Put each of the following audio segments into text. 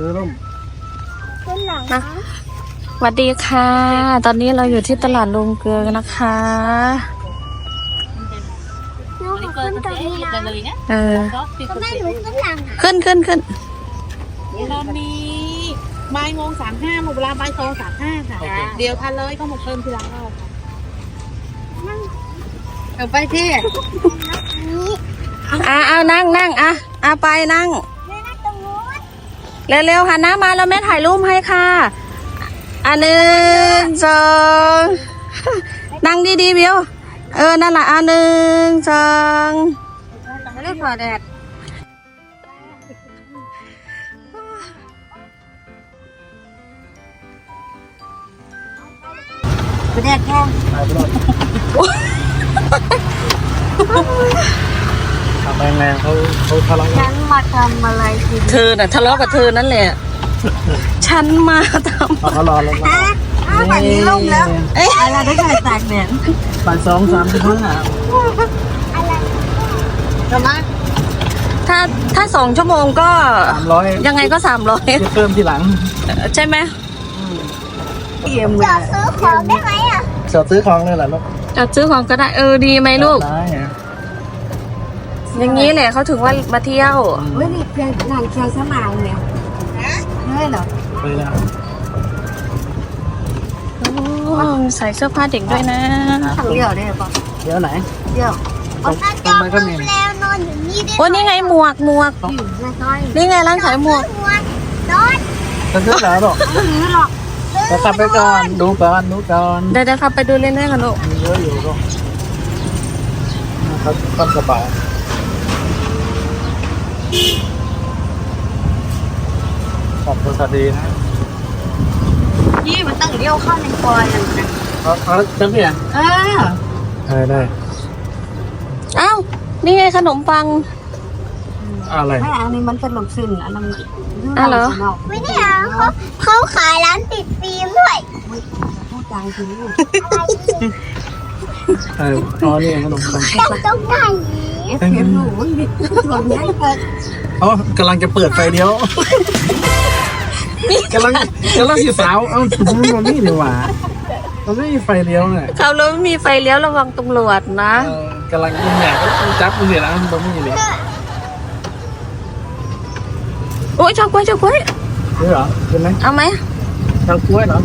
ซื้อร่มขึ้นหลังนะสวัสดีค่ะ ตอนนี้เราอยู่ที่ตลาดลงเกลือนะคะหนูขอขึ้นตรงนี้นะเออทำไมหนูขึ้นหลังอะขึ้นขึ้นขึ้นตอนนี้บ่ายโมงสามห้าหมดเวลาบ่ายสองสามห้าค่ะ เดี๋ยวทันเลยก็มาเพิ่มทีหลังเราค่ะเอาไปที่นี่อะเอานั่งนั่งอะอะไปนั่งแม่นั่งตรงนู้น เร็วๆหันหน้ามาแล้วแม่ถ่ายรูปให้ค่ะ อันหนึ่งสองนั่งดีๆบิวเออ นั่นแหละอันหนึ่งสองไม่ได้ถอดแดดแดดแค่ ตายไปรอดทำแรงๆเขาเขาทะเลาะกัฉันนมาทำอะไรกินเธอน่ะทะเลาะกับเธอนั่นแหละ ฉันมาทเอาเขารอลงมาอ้าวแบบนี้ลุ่มแล้วำเอ้ยอะไรได้ไก่ตากแดดบ่ายสองสามสิบห้าอะไรทำไมถ้าถ้าสองชั่วโมงก็สามร้อยยังไงก็สามร้อยจะเพิ่มทีหลังใช่ไหมเตรียมจะซื้อของได้ไหมอะเสือซื้อของเลยเหรอลูกจะซื้อของก็ได้เออดีไหมลูกได้ไง อย่างนี้แหละเขาถึงว่ามาเที่ยวเฮ้ยนี่เพียงงานเชียงสมางเนี่ยเฮ้ยเหรอไปแล้วโอ้ใส่เสื้อผ้าเด็กด้วยนะทางเดียวได้ป่ะเดี๋ยวไหนเดียวตรงตรงนั้นก็มีแล้วนอนอยู่นี่ได้โอ้นี่ไงหมวกหมวกอยู่ในซอยนี่ไงร้านขายหมวกนอนจะซื้อแล้วหรอกไม่ซื้อหรอกจะกลับไปก่อนดูก่อนดูก่อนเดี๋ยวเดี๋ยวครับไปดูเล่นๆกันลูกมีเยอะอยู่ก็เขาต้นกระเป๋า ขอบคุณสวัสดีนะนี่มันตั้งเดียวเข้าในซอยอะนะเขาเขาเต็มที่อะเออได้ได้อ้าวนี่ไงขนมปังอะไร ไม่อันนี้มันเป็นลมซึนอันนั้นอะเหรอ ไม่ได้เขาเขาขายร้านติดฟิล์มด้วยพูดดังจริงเอออ๋อนี่ขนมปัง ต้องต้องไหน เอฟเอ็มหนูส่วนใหญ่เปิดอ๋อกำลังจะเปิดไฟเดียวกำลังกำลังสีสาวเอ้ามันนี่ดีกว่ามันไม่มีไฟเลี้ยวเนี่ยเขารถไม่มีไฟเลี้ยวระวังตำรวจนะเออกำลังยิงแหนก็จับมือเสียแล้วมันไม่มีเลยโอ้ยชอบกล้วยชอบกล้วยนี่เหรอเป็นไหมเอาไหมชาวกล้วยเหรอ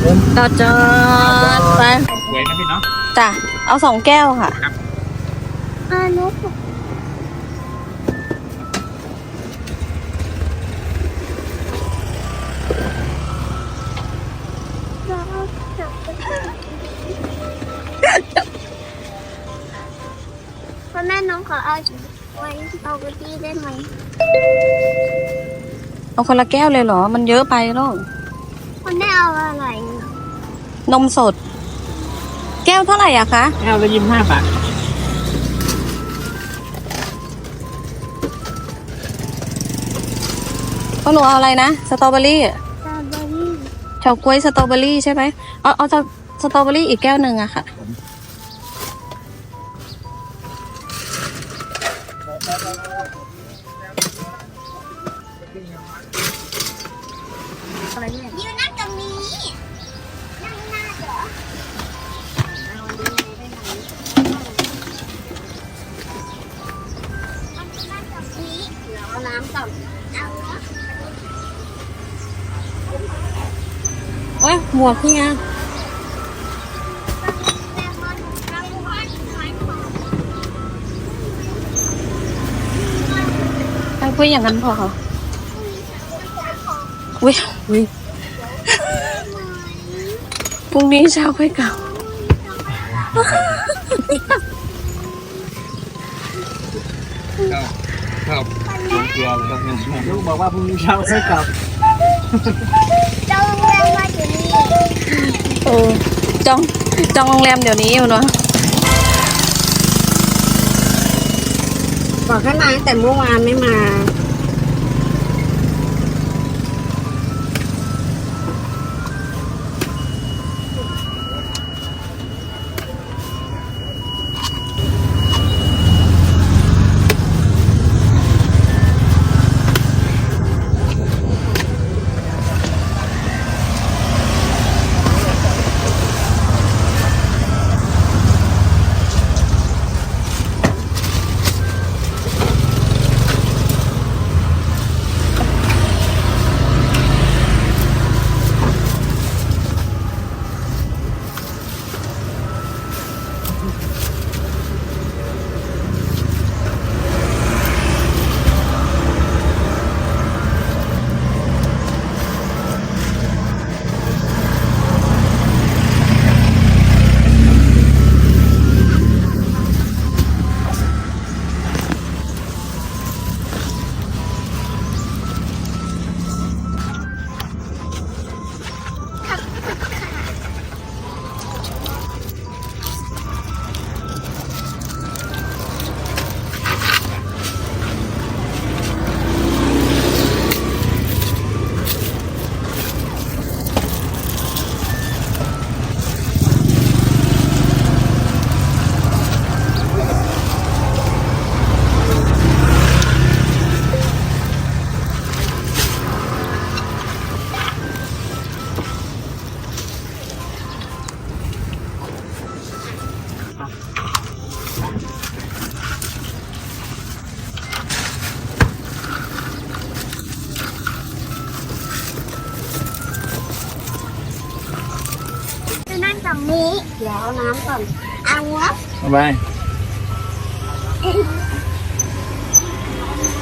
เป็นจอจอดไปกล้วยนะพี่เนาะจ้ะเอาสองแก้วค่ะ อานุ๊กพ่อแม่น้องขอเอาไว้เอาไปที่ได้ไหมเอาคนละแก้วเลยเหรอ มันเยอะไปลูกพ่อแม่เอาอะไร นมสด แก้วเท่าไหร่อะคะ แก้วละยี่สิบห้าบาท หนูเอาอะไรนะ สตรอเบอรี่สตรอเบอรี่เฉาก๊วยสตรอเบอรี่ใช่ไหมเอาเอาสตรอเบอรี่อีกแก้วหนึ่งอะค่ะ หมวกนี่ไงแต่มันเราว่าขายของให้คุยอย่างนั้นพอค่ะอุ้ยอุ้ยพรุ่งนี้เช้าค่อยกลับครับเกลือเลยลูกบอกว่าพรุ่งนี้เช้าให้กลับ ออจองจองโรงแรมเดี๋ยวนี้อยู่เนาะบอกให้มาแต่เมื่อวานไม่มา รงนี้ เดี๋ยวเอาน้ำก่อน เอาวะบ๊ายบาย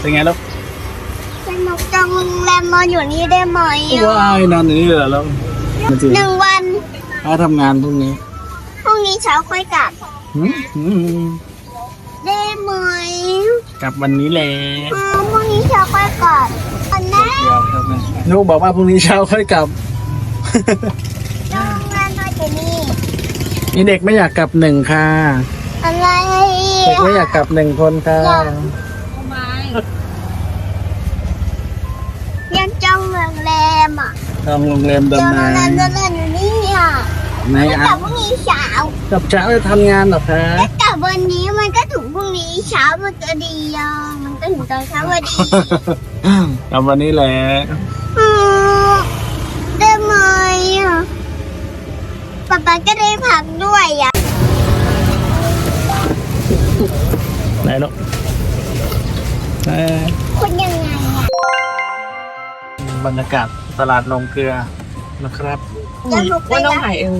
เป็นไงลูกสนุกจังโรงแรมนอนอยู่นี่ได้ไหมอะว้ายนอนอย่างนี้เลยเหรอแล้วมันจริงหนึ่งวันถ้าทำงานพรุ่งนี้ พรุ่งนี้เช้าค่อยกลับหืมหืมได้ไหมกลับวันนี้แหละอ๋อพรุ่งนี้เช้าค่อยกลับอันแน่นุกบอกว่าพรุ่งนี้เช้าค่อยกลับ โรงแรมนอนอยู่นี่ มีเด็กไม่อยากกลับหนึ่งค่ะ อะไรเด็กไม่อยากกลับหนึ่งคนค่ะยังจองโรงแรมอะทำโรงแรมจองดำโรงน้แรมนอนอยู่นี่อะำในไม่กอะลับพรุ่งนี้เช้ากลับเช้าจะทำงานเหรอคะถ้ากลับวันนี้มันก็ถึงพรุ่งนี้เช้ามันจะดีอะมันก็ถึงตอนเช้าพอดีกลับวันนี้แหละอืมได้ไหมอะ ป๊าป๊าก็ได้พักด้วยอะไหนลูกเอ่อคุณยังไงอะบรรยากาศตลาดนงเกลือนะครับจะลุกไปว่าน้องนะหายเอง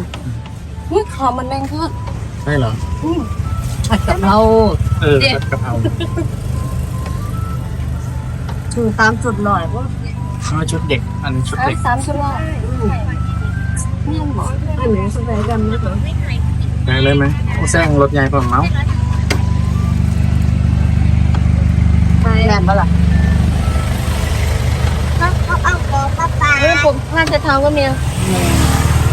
นี่ขอมันแรงขึ้นใช่เหรอผัดกะเพราเออผัดกะเพราถึงตามจุดหน่อยว่าเอาชุดเด็ก อันนี้ชุดเด็ก สามชุดละเนี่ยหมออันไหนสบายกันนะคะได้เลยไหมโอ้แซง รถใหญ่กว่าเมาส์ใช่แม่นปะล่ะเขาเขาเอาของป๊าป๊าเฮ้ยผมผ้าเช็ดเท้าก็มีอะ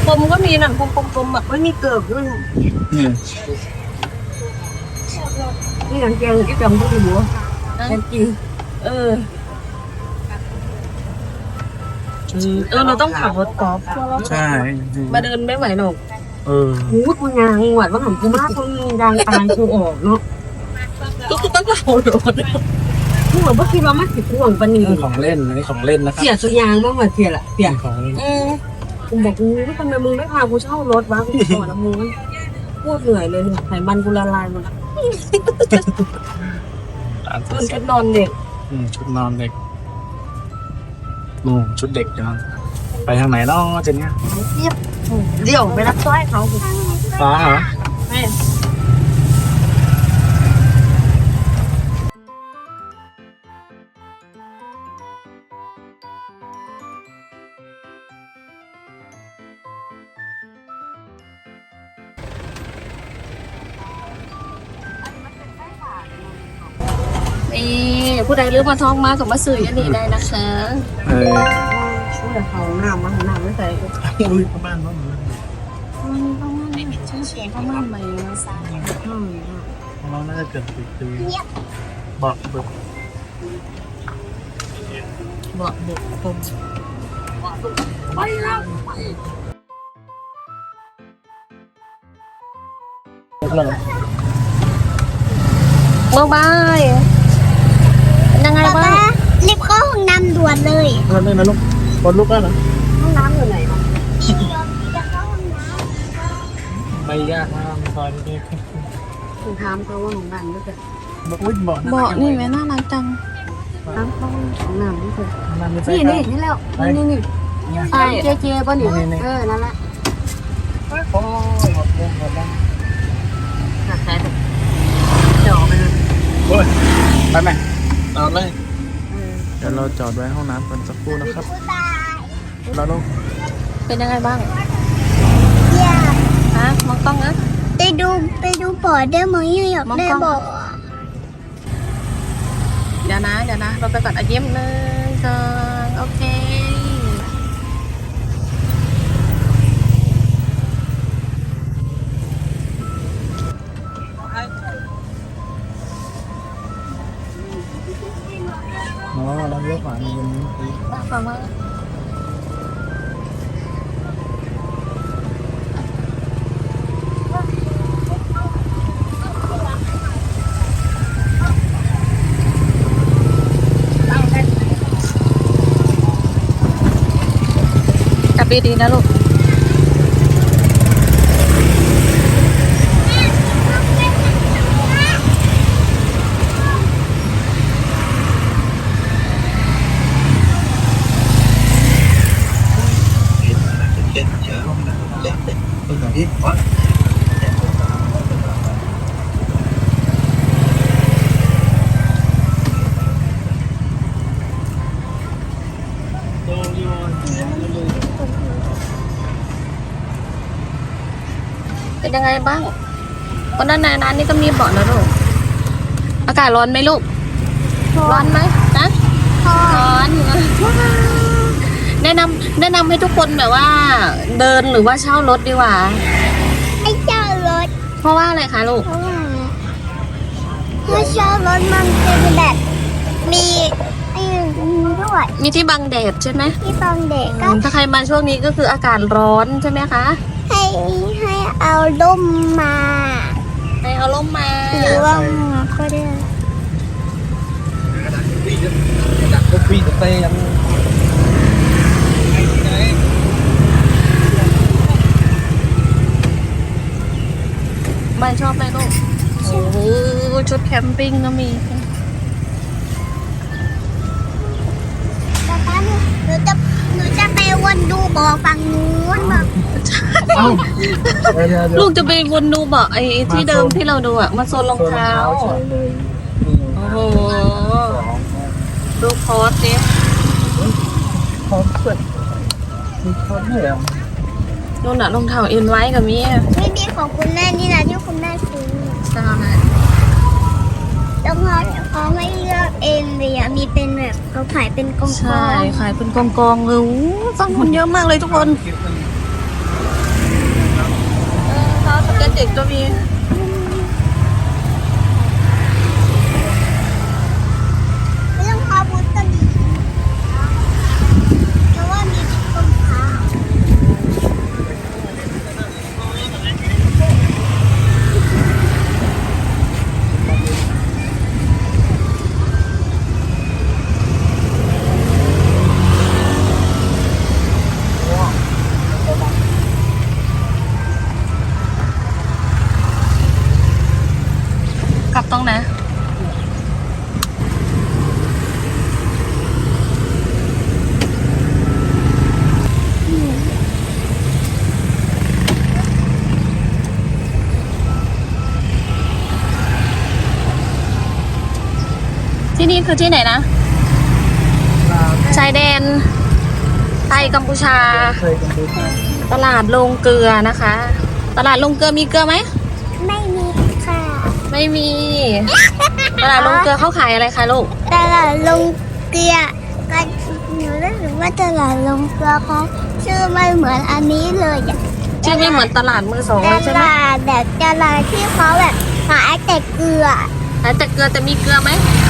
ผมก็มีนั่นผมผมผมแบบไม่มีเกิบด้วยนี่นี่อย่างแกงที่จำก็ถือว่าแกงกินเออ เออเราต้องขับรถกอล์ฟใช่มาเดินไม่ไหวหรอกเออหูกูยางหวัดว่าหนุ่มกูมากกูยางตายกูออกเนาะก็คือต้องเอาโดนกูเหมือนว่าคิดว่ามันสิบห่วงปะนีนี่ ของเล่นอันนี้ของเล่นนะครับเสียสุยางบ้างว่ะเสียละเสียนี่ของเล่นอืมกูบอกกูทำไมมึงไม่พากูเช่ารถวะกูก่อนนะมึงพูดเหนื่อยเลยไขมันกูละลายหมดละร้านมันจะนอนเด็ก อืมชุดนอนเด็ก นู่นชุดเด็กจังไปทางไหนเนาะเจนเนี่ยเดี๋ยวไปรับซ้อยเขากูฟ้าเหรอแม่ ผู้ใดเลือกมาท้องมาส่งมาสื่อยันนี่ได้นะคะเออผู้ใดเขาหน้ามาหน้าไม่ใส่กูอุ้ยประมาณนั้นมันประมาณฉันเสียประมาณใบละสาอืมเราน่าจะเกิดปีปีบอกบิกบอกเด็กผมแล้วบ๊ายบายเป็น ยังไงป๊าบ้าป๊างรีบเข้าห้องน้ำด่วนเลยแล้วนี่นะลูกบนลูกแล้วนะห้องน้ำอยู่ไหนคะจะเข้าห้องน้ไม่ยากมากซอยนี้ถึงถามเขาว่าของน้ำไม่เสร็จบอกอุ้ยบอกเบาะนี่แม่น่ารักจังน้ำเขาของน้ำไม่เสร็จนั่นไม่ใช่นี่นี่นี่แล้วนี่นี่นี่ใช่เจเจป่ะนี่เออนั่นแหละโอ้ยหมดเลยหมดแล้วหนักใจเดี๋ยวไปเลยโอ้ยไปไหม จอดเลย เดี๋ยวเราจอดไว้ห้องน้ำกันสักครู่นะครับำผู้ตายแล้วลูกเป็นยังไงบ้างอยากฮะมองต้องนะ ไปดูไปดูบอร์ดได้ไหมอยากได้มองกล้องบอร์ดเดี๋ยวนะ เดี๋ยวนะ เราไปก่อนอายิ้มหนึ่งสองโอเค ได้ฟัง บ้างวันนั้นในนั้นนี่ก็มีเบาะนะลูก อากาศร้อนไหมลูก ร้อนไหมนะร้อน แนะนำแนะนำให้ทุกคนแบบว่า เดินหรือว่าเช่ารถดีกว่า ให้เช่ารถ เพราะว่าอะไรคะลูกเพราะว่าถ้าเช่ารถมันเป็นแบบมีไอ้นี่ด้วยมีที่บังแดดใช่ไหมที่ตอนเด็กก็ถ้าใครมาช่วงนี้ก็คืออากาศร้อนใช่ไหมคะ ให้ให้ เอาล่มมาให้เอาร่มมาหรือว่าหมวกก็ได้กระดาษวิ่งกระดาษก็วิ่งไปยังไอ้ที่ไหนบ้านชอบไหมลูก โอ้โหชุดแคมปิ้งก็มีแต่ป้าหนูหนูจะหนูจะไปวนดูบ่อฝั่งนู้นบอก เอ้าเดี๋ยวเดี๋ยวเดี๋ยวลูกจะไปวนดูบอกไอ้ที่เดิมที่เราดูอะมาโซนรองเท้าเฉยเลยอืมโอ้โห สองดูโพสต์ดิพร้อมเปิดมีพร้อมเลยอะนู่นอะรองเท้าเอ็นไว้กับมีอะไม่มีของคุณแม่นี่นะที่คุณแม่ซื้อใช่แล้วเขาเขาไม่เลือกเองเลยอะมีเป็นแบบเขาขายเป็นกองๆ ใช่ขายเป็นกองกองๆเลยโอ้ฟังคนเยอะมากเลยทุกคนเออ เท้าสเก็ตเด็กก็มี ที่นี่คือที่ไหนนะชายแดนไทยกัมพูชาเคยกันดูไหมตลาดลงเกลือนะคะ ตลาดลงเกลือมีเกลือไหม ไม่มีค่ะ ไม่มี ตลาดลงเกลือเขาขายอะไรคะลูก ตลาดลงเกลือก็หนูรู้สึกว่าตลาดลงเกลือเขาชื่อไม่เหมือนอันนี้เลยอะชื่อไม่เหมือนตลาดมือสองตเลยใช่ไหมลาดแบบตลาดที่เขาแบบขายแต่เกลือขายแต่เกลือแต่มีเกลือไหมไม่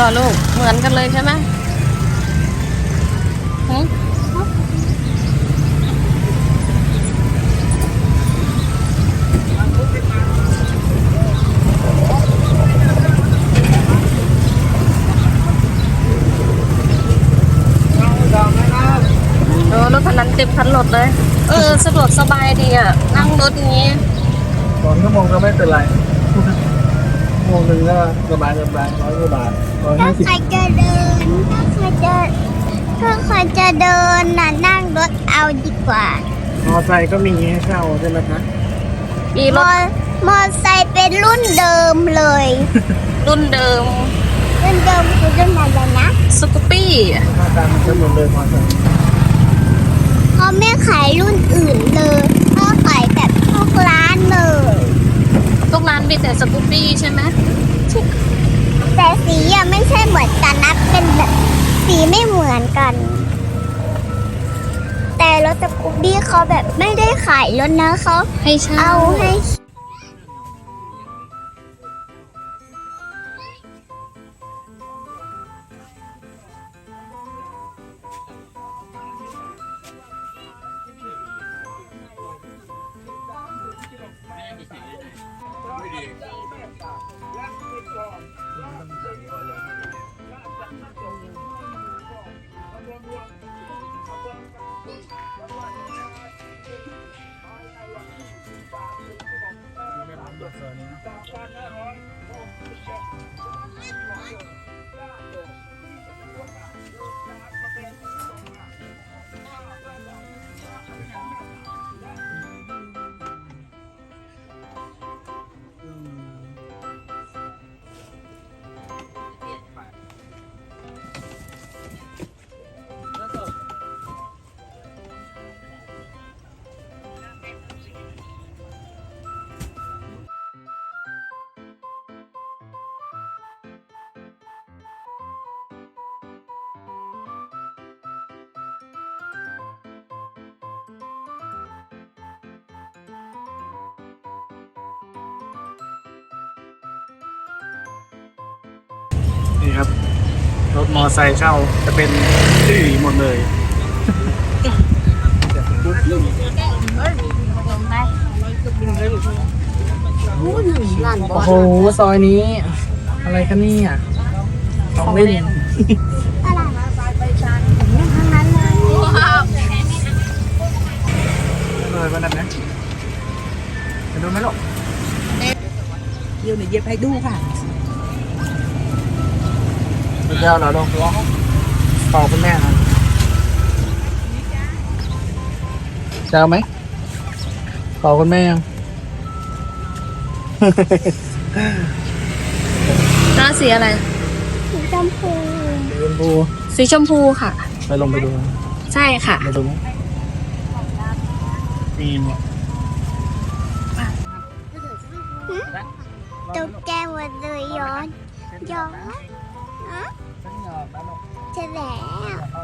รอลูก เหมือนกันเลยใช่ไหมหเออรถคันนั้นเต็มคันรถเลย เออ สะดวกสบายดีอะ นั่งรถอย่างนี้สองชั่วโมงก็ไม่เป็นไร โมงหนึ่งก็สบายสบายร้อยกว่าบาทร้อยถ้าห้าสิบใครจะเดิน ถ้าใครจะถ้าใครจะเดินน่ะนั่งรถเอาดีกว่ามอไซค์ก็มีให้เช่าใช่ไหมคะมีมรอถมอไซค์เป็นรุ่นเดิมเลย รุ่นเดิมรุ่นเดิมคือรุ่นอะไรนะสกูปปี้หน้าตามันจะเหมือนเลยมอไซค์เขาไม่ขายรุ่นอื่นเลยเขาขายแบบทุกร้านเลย ทุกร้านมีแต่สกูปปี้ใช่ไหมแต่สีอะไม่ใช่เหมือนกันนะเป็นแบบสีไม่เหมือนกัน แต่รถสกูบบี้เขาแบบไม่ได้ขายรถนะเขาให้เช่าเอาให้ นี่ครับ รถมอไซค์เช่าจะเป็นสีหมดเลยโอ้โหซอยนี้ อะไรกันนี่อะของเล่นอะไรทั้งนั้นเลยเลยวันนั้นนะไปดูไหมลูกเดี๋ยวหนูเย็บให้ดูค่ะ ไปเที่ยวเหรอลูกขอบคุณแม่ครับจะเอาไหมขอบคุณแม่ยังหน้าสีอะไร สีชมพูสีชมพูสีชมพูค่ะ ไปลงไปดูใช่ค่ะ ไปดูนี่เนี่ยตกใจหมดเลยย้อนย้อน ใช่แล้ว